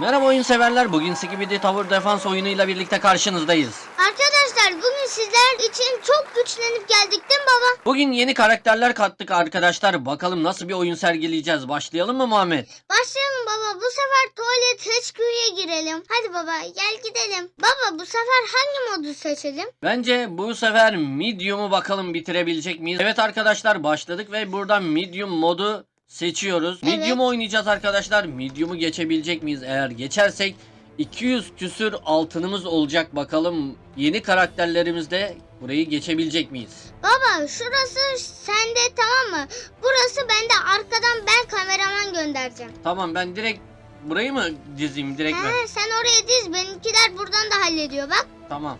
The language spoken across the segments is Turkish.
Merhaba oyun severler. Bugün Skibidi Tower Defense oyunuyla birlikte karşınızdayız. Arkadaşlar bugün sizler için çok güçlenip geldik değil mi baba? Bugün yeni karakterler kattık arkadaşlar. Bakalım nasıl bir oyun sergileyeceğiz. Başlayalım mı Muhammed? Başlayalım baba. Bu sefer tuvalet HQ'ya girelim. Hadi baba gel gidelim. Baba bu sefer hangi modu seçelim? Bence bu sefer Medium'u bakalım bitirebilecek miyiz? Evet arkadaşlar başladık ve buradan Medium modu seçiyoruz. Evet. Medium oynayacağız arkadaşlar. Medium'u geçebilecek miyiz? Eğer geçersek 200 küsür altınımız olacak. Bakalım yeni karakterlerimizde burayı geçebilecek miyiz? Baba şurası sende tamam mı? Burası bende arkadan ben kameraman göndereceğim. Tamam ben direkt burayı mı dizeyim direkt ben? He, sen oraya diz benimkiler buradan da hallediyor bak. Tamam.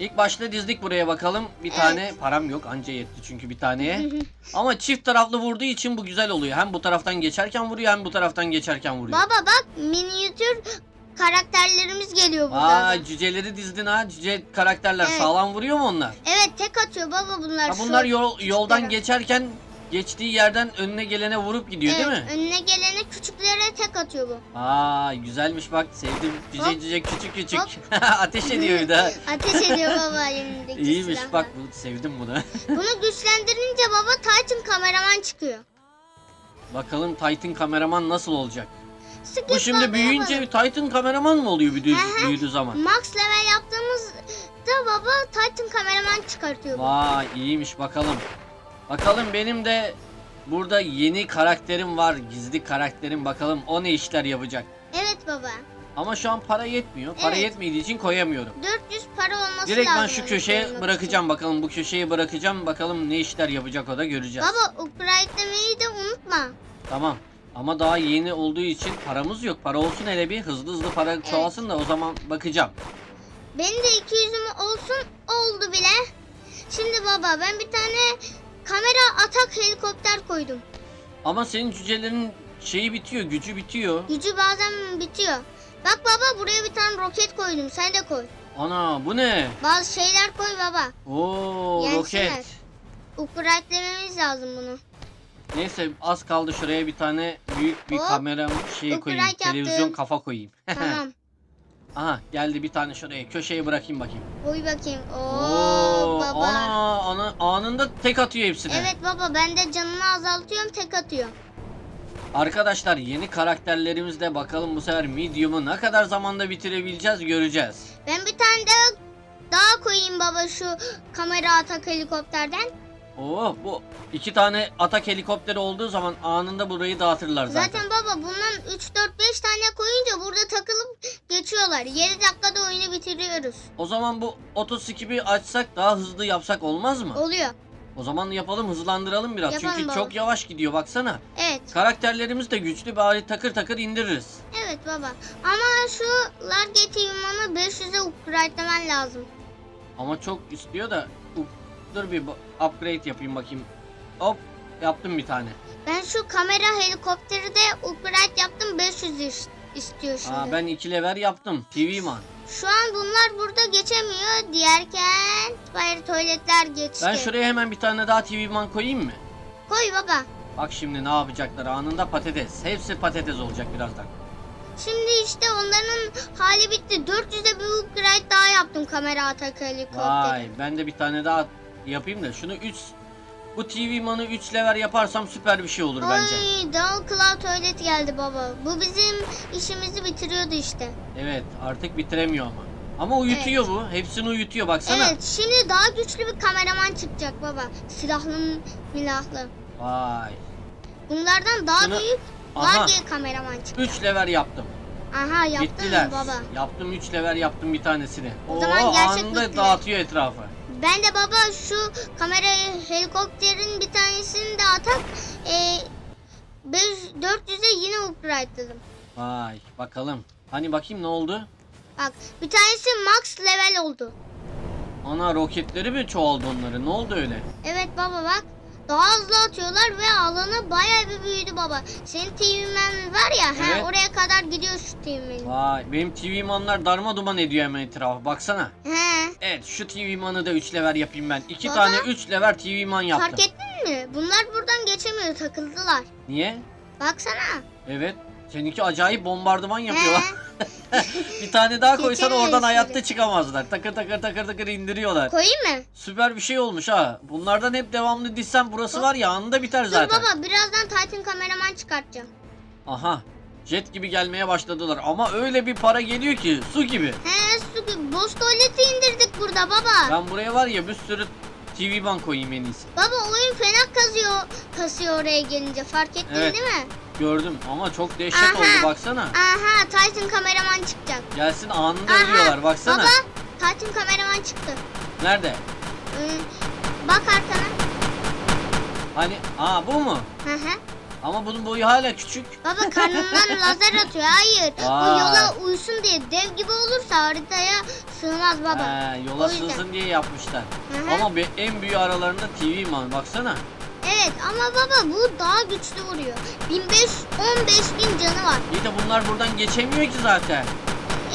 İlk başta dizdik buraya bakalım. Bir tane param yok anca yetti çünkü bir taneye. Ama çift taraflı vurduğu için bu güzel oluyor. Hem bu taraftan geçerken vuruyor hem bu taraftan geçerken vuruyor. baba bak minyatür karakterlerimiz geliyor buradan. Aa cüceleri dizdin ha. Cüce karakterler Evet. sağlam vuruyor mu onlar? Evet tek atıyor baba bunlar. Ha, şu bunlar yol, yoldan geçerken geçtiği yerden önüne gelene vurup gidiyor evet, değil mi? önüne gelene küçüklere tek atıyor bu. Aa güzelmiş bak sevdim. Cüce cüce küçük küçük. Ateş ediyor de. Ateş ediyor baba elindeki İyiymiş silahla. bak bu sevdim bunu. Bunu güçlendirince baba Titan kameraman çıkıyor. Bakalım Titan kameraman nasıl olacak? Skip Bu şimdi büyüyünce yapalım. Titan kameraman mı oluyor büyüdüğü, büyüdüğü zaman? Max level yaptığımızda baba Titan kameraman çıkartıyor. Vay iyiymiş bakalım. Bakalım benim de burada yeni karakterim var. Gizli karakterim bakalım o ne işler yapacak. Evet baba. Ama şu an para yetmiyor. Para Evet. yetmediği için koyamıyorum. 400 para olması Direkt lazım. ben şu onu köşeye koymak bırakacağım bakalım. Bu köşeye bırakacağım. Bakalım ne işler yapacak o da için. göreceğiz. Baba upgrade'lemeyi de unutma. Tamam. Ama daha yeni olduğu için paramız yok. Para olsun hele bir hızlı hızlı para çoğalsın da o zaman bakacağım. Benim de 200'üm olsun oldu bile. Şimdi baba ben bir tane kamera atak helikopter koydum. Ama senin cücelerin şeyi bitiyor, gücü bitiyor. Gücü bazen bitiyor. Bak baba buraya bir tane roket koydum. Sen de koy. Ana bu ne? Bazı şeyler koy baba. Oo Yensinler. roket. Upgrade'lememiz lazım bunu. Neyse az kaldı şuraya bir tane büyük bir Hop. kamera şeyi Upgrade koyayım. Televizyon yaptım. kafa koyayım. Tamam. Aha geldi bir tane şuraya köşeye bırakayım bakayım. Koy bakayım. Oo, baba. ana, ana anında tek atıyor hepsine. Evet baba ben de canını azaltıyorum tek atıyor. Arkadaşlar yeni karakterlerimizle bakalım bu sefer medium'u ne kadar zamanda bitirebileceğiz göreceğiz. Ben bir tane de daha koyayım baba şu kamera atak helikopterden. Oo bu iki tane atak helikopteri olduğu zaman anında burayı dağıtırlar zaten. Zaten baba bundan 3 4 5 tane koyunca burada takılıp geçiyorlar. 7 dakikada oyunu bitiriyoruz. O zaman bu otoskipi açsak daha hızlı yapsak olmaz mı? Oluyor. O zaman yapalım hızlandıralım biraz. Yapalım Çünkü baba. çok yavaş gidiyor baksana. Evet. Karakterlerimiz de güçlü bari takır takır indiririz. Evet baba. Ama şu Largate Human'ı 500'e upgrade'lemen lazım. Ama çok istiyor da dur bir upgrade yapayım bakayım. Hop yaptım bir tane. Ben şu kamera helikopteri de upgrade yaptım 500 is- istiyor şimdi. Aa, ben iki lever yaptım. TV man. Şu an bunlar burada geçemiyor. Diğerken bari tuvaletler geçti. Ben şuraya hemen bir tane daha TV man koyayım mı? Koy baba. Bak şimdi ne yapacaklar anında patates. Hepsi patates olacak birazdan. Şimdi işte onların hali bitti. 400'e bir upgrade daha yaptım kamera atak helikopteri. Vay ben de bir tane daha yapayım da şunu 3 bu TV man'ı 3 lever yaparsam süper bir şey olur bence. Ay Down Cloud tuvalet geldi baba. Bu bizim işimizi bitiriyordu işte. Evet artık bitiremiyor ama. Ama uyutuyor bu. Hepsini uyutuyor baksana. Evet şimdi daha güçlü bir kameraman çıkacak baba. Silahlı milahlı. Vay. Bunlardan daha Şunu- büyük Aha. Large kameraman çıkacak. 3 lever yaptım. Aha yaptın Bittiler. mı baba? Yaptım 3 lever yaptım bir tanesini. O zaman gerçek anında bittiler. dağıtıyor etrafı. Ben de baba şu kamera helikopterin bir tanesini de atak e, 5 400'e yine upgrade'ladım. Vay bakalım. Hani bakayım ne oldu? Bak bir tanesi max level oldu. Ana roketleri mi çoğaldı onları? Ne oldu öyle? Evet baba bak. Daha hızlı atıyorlar ve alanı bayağı bir büyüdü baba. Senin TV'men var ya he, Evet. oraya kadar gidiyor şu TV'men. Vay benim TV manlar darma duman ediyor hemen etrafı. Baksana. He. Evet şu TV manı da 3 lever yapayım ben. 2 Baba, tane 3 lever TV man yaptım. Fark ettin mi? Bunlar buradan geçemiyor takıldılar. Niye? Baksana. Evet. Seninki acayip bombardıman yapıyor. He, bir tane daha koysan oradan hayatta çıkamazlar. Takır takır takır takır indiriyorlar. koyayım mı? Süper bir şey olmuş ha. Bunlardan hep devamlı dizsem burası var ya anında biter Dur zaten. baba birazdan Titan kameraman çıkartacağım. Aha. Jet gibi gelmeye başladılar ama öyle bir para geliyor ki su gibi. He gibi. Boss tuvaleti indirdik burada baba. Ben buraya var ya bir sürü TV bank koyayım en iyisi. Baba oyun fena kazıyor, kasıyor oraya gelince fark ettin Evet. değil mi? Gördüm ama çok dehşet Aha. oldu baksana. Aha Titan kameraman çıkacak. Gelsin anında Aha, ölüyorlar baksana. Baba Titan kameraman çıktı. Nerede? Ee, bak arkana. Hani aa bu mu? Hı hı. Ama bunun boyu hala küçük. Baba karnından lazer atıyor. Hayır. Vay. O yola uysun diye dev gibi olursa haritaya sığmaz baba. He, yola O yüzden. sığsın diye yapmışlar. Hı hı. Ama bir, en büyüğü aralarında TV man baksana. Evet ama baba bu daha güçlü vuruyor. 1500 15 bin canı var. İyi de bunlar buradan geçemiyor ki zaten.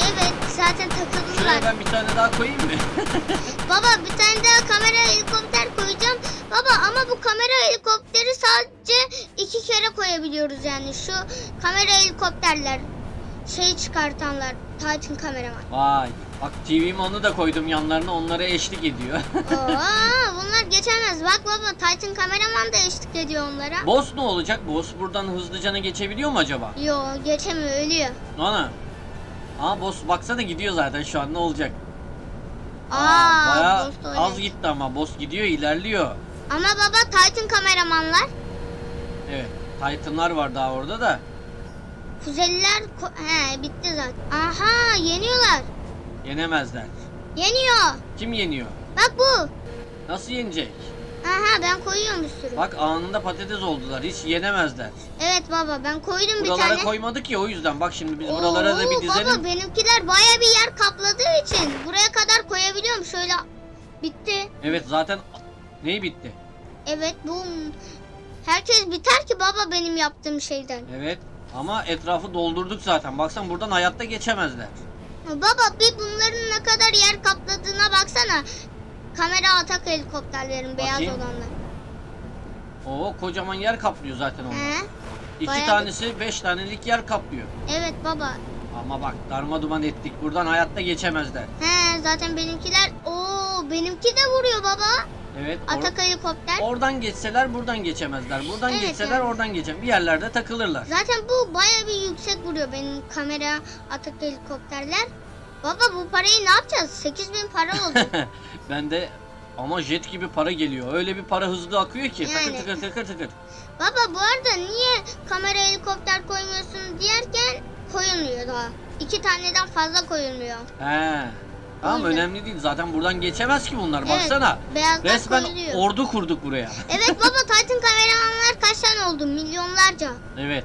Evet zaten takıldılar. Şuraya ben bir tane daha koyayım mı? Baba bir tane daha kamera helikopter. Baba ama bu kamera helikopteri sadece iki kere koyabiliyoruz yani. Şu kamera helikopterler şey çıkartanlar Titan kameraman. Vay. Bak TV manı da koydum yanlarına onlara eşlik ediyor. Oo, bunlar geçemez. Bak baba Titan kameraman da eşlik ediyor onlara. Boss ne olacak? Boss buradan hızlıcana geçebiliyor mu acaba? Yo geçemiyor ölüyor. Ana. Aa boss baksana gidiyor zaten şu an ne olacak? Aa, bayağı boss da öyle. az gitti ama boss gidiyor ilerliyor. Ama baba Titan kameramanlar Evet. Titan'lar var daha orada da. Kuzeliler ko- he bitti zaten. Aha yeniyorlar. Yenemezler. Yeniyor. Kim yeniyor? Bak bu. Nasıl yenecek? Aha ben koyuyorum bir sürü. Bak anında patates oldular. Hiç yenemezler. Evet baba ben koydum bir Buralara tane. koymadık ya o yüzden. Bak şimdi biz buralara da bir Oo, dizelim. Baba benimkiler baya bir yer kapladığı için buraya kadar koyabiliyorum. Şöyle bitti. Evet zaten neyi bitti? Evet bu herkes biter ki baba benim yaptığım şeyden. Evet. Ama etrafı doldurduk zaten. Baksan buradan hayatta geçemezler. Baba bir bunların ne kadar yer kapladığına baksana. Kamera atak helikopterlerin beyaz Bakayım. olanlar. Oo kocaman yer kaplıyor zaten onlar. He? İki bayağı- tanesi beş tanelik yer kaplıyor. Evet baba. Ama bak darma duman ettik. Buradan hayatta geçemezler. He zaten benimkiler Oo benimki de vuruyor baba. Evet. or- Atak helikopter. oradan geçseler buradan geçemezler. Buradan Evet, geçseler yani. oradan geçem. Bir yerlerde takılırlar. Zaten bu baya bir yüksek vuruyor benim kamera atak helikopterler. Baba bu parayı ne yapacağız? 8000 para oldu. ben de ama jet gibi para geliyor. Öyle bir para hızlı akıyor ki. Yani. Tıkır tıkır tıkır tıkır. Baba bu arada niye kamera helikopter koymuyorsun diyerken koyulmuyor daha. İki taneden fazla koyulmuyor. He. Tamam yüzden. önemli değil. Zaten buradan geçemez ki bunlar. Evet, Baksana. Beyazlar Resmen koyuluyor. ordu kurduk buraya. evet baba Titan kameramanlar kaç tane oldu? Milyonlarca. Evet.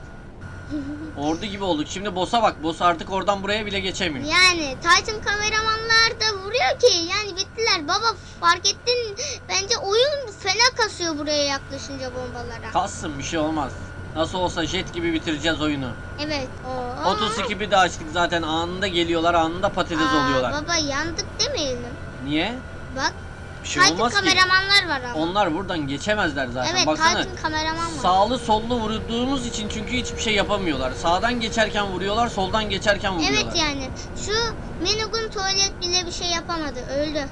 Ordu gibi olduk. Şimdi boss'a bak. Boss artık oradan buraya bile geçemiyor. Yani Titan kameramanlar da vuruyor ki yani bittiler. Baba fark ettin bence oyun fena kasıyor buraya yaklaşınca bombalara. Kassın bir şey olmaz. Nasıl olsa jet gibi bitireceğiz oyunu. Evet. Oo. 32'bi de açtık zaten anında geliyorlar anında patates Aa, oluyorlar. Baba yandık demeyelim. Niye? Bak Bir şey Titan olmaz ki. kameramanlar var ama. Onlar buradan geçemezler zaten. evet Baksana. Titan kameraman var. Sağlı sollu vurduğumuz için çünkü hiçbir şey yapamıyorlar. Sağdan geçerken vuruyorlar, soldan geçerken vuruyorlar. Evet yani şu Menugun tuvalet bile bir şey yapamadı. Öldü.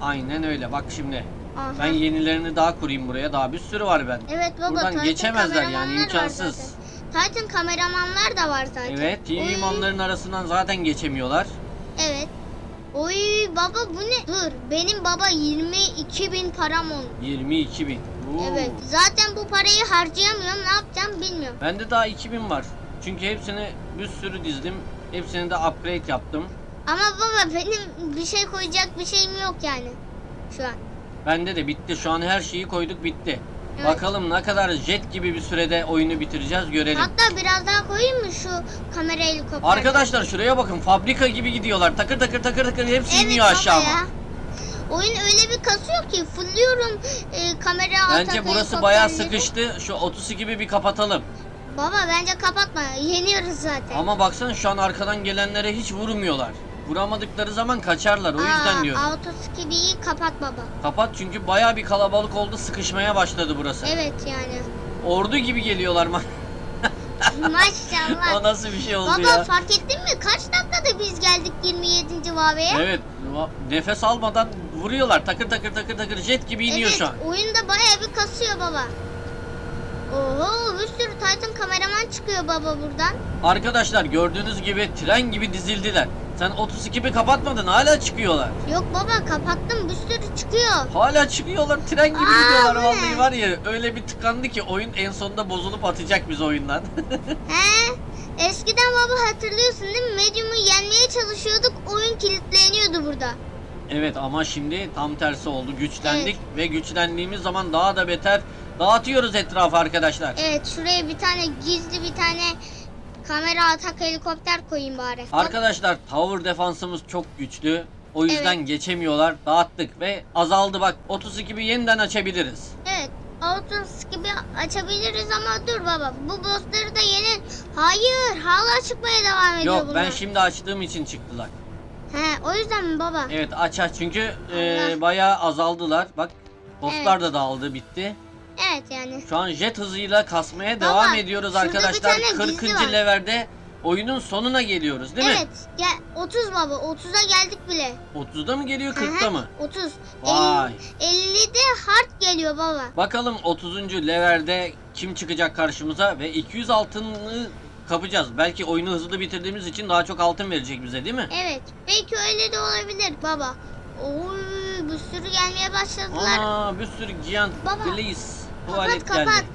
Aynen öyle. Bak şimdi. Aha. Ben yenilerini daha kurayım buraya. Daha bir sürü var ben. Evet baba Buradan Titan geçemezler yani, imkansız. Titan kameramanlar da var zaten. Evet, TV Oy, manların arasından zaten geçemiyorlar. Evet. Oy baba bu ne? Dur benim baba 22 bin param oldu. 22 bin. Oo. Evet. Zaten bu parayı harcayamıyorum. Ne yapacağım bilmiyorum. Bende daha 2000 var. Çünkü hepsini bir sürü dizdim. Hepsini de upgrade yaptım. Ama baba benim bir şey koyacak bir şeyim yok yani. Şu an. Bende de bitti. Şu an her şeyi koyduk bitti. Evet. Bakalım ne kadar jet gibi bir sürede oyunu bitireceğiz görelim. Hatta biraz daha koyayım mı şu kamera helikopter? Arkadaşlar şuraya bakın fabrika gibi gidiyorlar. Takır takır takır takır hepsi Evet iniyor aşağı. ya. Oyun öyle bir kasıyor ki fulluyorum e, kamera Bence atak burası bayağı sıkıştı. Şu 30 gibi bir kapatalım. Baba bence kapatma. Yeniyoruz zaten. Ama baksana şu an arkadan gelenlere hiç vurmuyorlar. Vuramadıkları zaman kaçarlar. O yüzden diyorum. Autoskibi'yi kapat baba. Kapat çünkü bayağı bir kalabalık oldu. Sıkışmaya başladı burası. Evet yani. Ordu gibi geliyorlar. ma- Maşallah. O nasıl bir şey oldu Baba ya? fark ettin mi? Kaç dakikada biz geldik 27. vaveye? Evet. Nefes almadan vuruyorlar. Takır takır takır takır jet gibi iniyor evet, şu an. oyunda bayağı bir kasıyor baba. Oho bir sürü Titan kameraman çıkıyor baba buradan. Arkadaşlar gördüğünüz gibi tren gibi dizildiler. Sen 32'bi kapatmadın hala çıkıyorlar. Yok baba kapattım bir sürü çıkıyor. Hala çıkıyorlar tren gibi Aa, gidiyorlar vallahi var ya öyle bir tıkandı ki oyun en sonunda bozulup atacak biz oyundan. He? Eskiden baba hatırlıyorsun değil mi? Medium'u yenmeye çalışıyorduk oyun kilitleniyordu burada. evet ama şimdi tam tersi oldu güçlendik ve güçlendiğimiz zaman daha da beter dağıtıyoruz etrafı arkadaşlar. Evet şuraya bir tane gizli bir tane kamera atak helikopter koyayım bari. Arkadaşlar tower defansımız çok güçlü. O yüzden Evet. geçemiyorlar. Dağıttık ve azaldı bak. 32'bi yeniden açabiliriz. Evet. Autos gibi açabiliriz ama dur baba. Bu bossları da yenin. Hayır. Hala çıkmaya devam ediyor Yok bunlar. ben şimdi açtığım için çıktılar. He o yüzden mi baba? Evet aç aç çünkü e, Allah. bayağı azaldılar. Bak bosslar Evet. da dağıldı bitti. Evet yani. Şu an jet hızıyla kasmaya Baba, devam ediyoruz şurada bir arkadaşlar. tane 40. gizli var. levelde oyunun sonuna geliyoruz değil mi? evet. Gel 30 baba. 30'a geldik bile. 30'da mı geliyor 40'ta Aha, mı? 30. Vay. 50'de hard geliyor baba. Bakalım 30. levelde kim çıkacak karşımıza ve 200 altını kapacağız. Belki oyunu hızlı bitirdiğimiz için daha çok altın verecek bize değil mi? Evet. Belki öyle de olabilir baba. Oy bir sürü gelmeye başladılar. Aa bir sürü Giant Baba, Glaze kapat tuvalet kapat. geldi.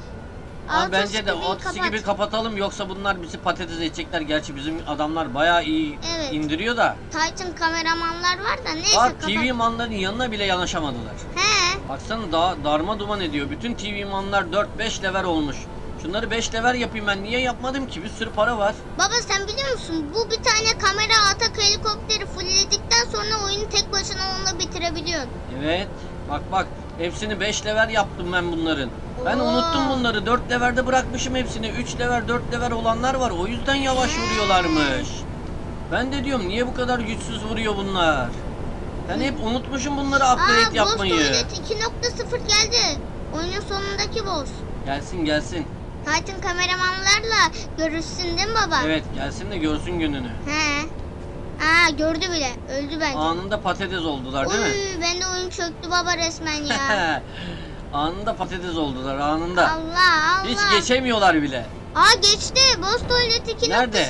Aa, Autos bence de gibi 32 kapat. gibi kapatalım yoksa bunlar bizi patates edecekler. Gerçi bizim adamlar bayağı iyi Evet. indiriyor da. Titan kameramanlar var da neyse Bak kapat. TV manların yanına bile yanaşamadılar. He. Baksana daha darma duman ediyor. Bütün TV manlar 4-5 level olmuş. Şunları 5 level yapayım ben. Niye yapmadım ki? Bir sürü para var. Baba sen biliyor musun bu bir tane kamera atak helikopteri fullledikten sonra oyunu tek başına onunla bitirebiliyorsun. Evet. Bak bak. Hepsini 5 level yaptım ben bunların. Ben Oo. unuttum bunları. 4 levelde bırakmışım hepsini. 3 level 4 level olanlar var. O yüzden yavaş vuruyorlarmış. Ben de diyorum niye bu kadar güçsüz vuruyor bunlar? Ben hep unutmuşum bunları upgrade Aa Boss yapmayı. Toilet 2.0 geldi. Oyunun sonundaki boss. Gelsin gelsin. Titan kameramanlarla görüşsün değil mi baba? Evet gelsin de görsün gününü. He. Aa gördü bile. Öldü bence. Anında patates oldular değil mi? Uy bende oyun çöktü baba resmen ya. anında patates oldular anında. Allah Allah. Hiç geçemiyorlar bile. Aa geçti. Boss Toilet 2.0. Nerede?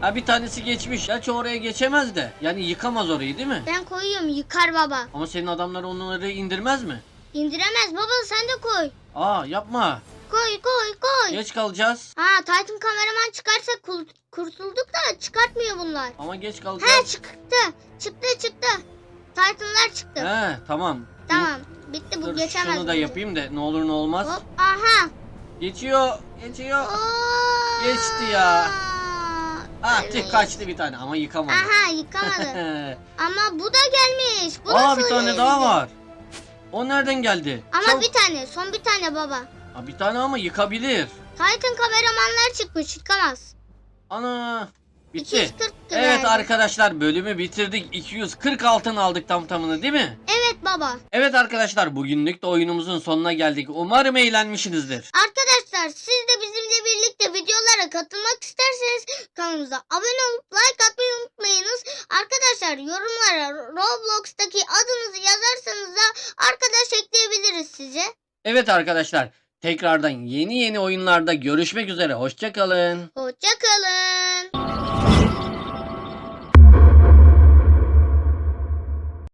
Ha bir tanesi geçmiş. Gerçi oraya geçemez de. Yani yıkamaz orayı değil mi? Ben koyuyorum yıkar baba. Ama senin adamlar onları indirmez mi? İndiremez baba sen de koy. Aa yapma. Koy koy koy. Geç kalacağız. Ha Titan kameraman çıkarsa kurtulduk da çıkartmıyor bunlar. Ama geç He kalacağız. çıktı. Çıktı çıktı. Titanlar çıktı. He tamam. Tamam. Bitti bu Dur geçemez. şunu da yapayım da ne olur ne olmaz. Hop aha. Geçiyor. Geçiyor. Oo. Geçti ya. Ah Evet. tüh kaçtı bir tane ama yıkamadı. Aha yıkamadı. Ama bu da gelmiş. Bu Aa bir tane daha var. O nereden geldi? Ama Çabuk. bir tane. Son bir tane baba. Ha, bir tane ama yıkabilir. Titan kameramanlar çıkmış. Yıkamaz. Ana. Bitti. 240 Evet verdi. arkadaşlar bölümü bitirdik. 240 altın aldık tam tamını değil mi? Evet baba. Evet arkadaşlar bugünlük de oyunumuzun sonuna geldik. Umarım eğlenmişsinizdir. Arkadaşlar siz de bizimle birlikte videolara katılmak isterseniz kanalımıza abone olup like atmayı unutmayınız. Arkadaşlar yorumlara Roblox'taki adınızı yazarsanız da arkadaş ekleyebiliriz size. Evet arkadaşlar tekrardan yeni yeni oyunlarda görüşmek üzere. Hoşçakalın. Hoşçakalın.